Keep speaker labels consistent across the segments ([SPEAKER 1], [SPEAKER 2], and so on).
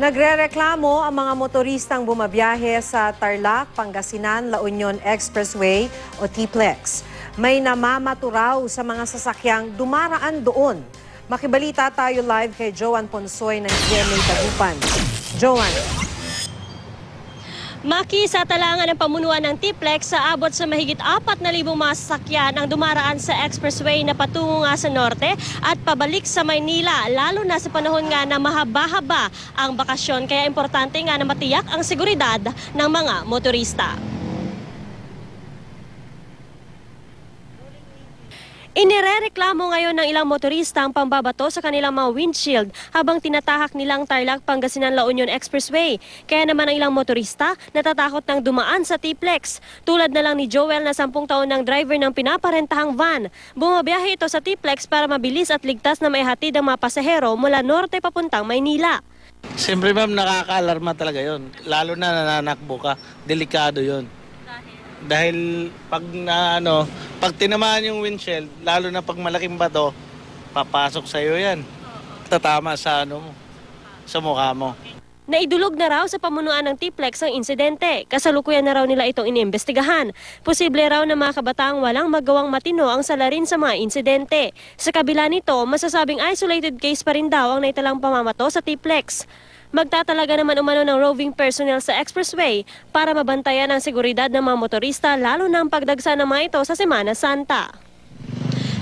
[SPEAKER 1] Nagrereklamo ang mga motoristang bumabiyahe sa Tarlac, Pangasinan, La Union Expressway o T-Plex. May namamaturaw sa mga sasakyang dumaraan doon. Makibalita tayo live kay Joan Ponsoy ng GMA Tagupan. Joan.
[SPEAKER 2] Maki sa talangan ng pamunuan ng Tiplex sa abot sa mahigit 4,000 mga sasakyan ang dumaraan sa expressway na patungo nga sa norte at pabalik sa Maynila lalo na sa panahon nga na mahaba-haba ang bakasyon kaya importante nga na matiyak ang seguridad ng mga motorista. Inirereklamo ngayon ng ilang motorista ang pambabato sa kanilang mga windshield habang tinatahak nilang Tarlac Pangasinan La Union Expressway. Kaya naman ang ilang motorista natatakot ng dumaan sa T-Plex. Tulad na lang ni Joel na 10 taon ng driver ng pinaparentahang van. Bumabiyahe ito sa T-Plex para mabilis at ligtas na maihatid ang mga pasahero mula norte papuntang Maynila.
[SPEAKER 3] Siyempre ma'am, nakaka-alarma talaga yon. Lalo na nananakbo ka, delikado yon. Dahil pag na ano, pag tinamaan yung windshield, lalo na pag malaking bato, papasok sa iyo yan. Tatama sa ano mo, sa mukha mo.
[SPEAKER 2] Naidulog na raw sa pamunuan ng T-Plex ang insidente. Kasalukuyan na raw nila itong iniimbestigahan. Posible raw na mga kabataang walang magawang matino ang salarin sa mga insidente. Sa kabila nito, masasabing isolated case pa rin daw ang naitalang pamamato sa T-Plex. Magtatalaga naman umano ng roving personnel sa expressway para mabantayan ang seguridad ng mga motorista lalo na ang pagdagsa ng mga ito sa Semana Santa.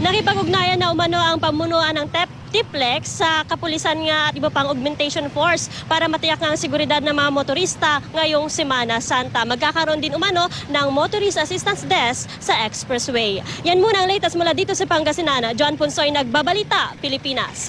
[SPEAKER 2] Nakipag-ugnayan na umano ang pamunuan ng TEP Tiplex sa kapulisan nga at iba pang augmentation force para matiyak ang seguridad ng mga motorista ngayong Semana Santa. Magkakaroon din umano ng Motorist Assistance Desk sa Expressway. Yan muna ang latest mula dito sa Pangasinan. John Ponsoy nagbabalita, Pilipinas.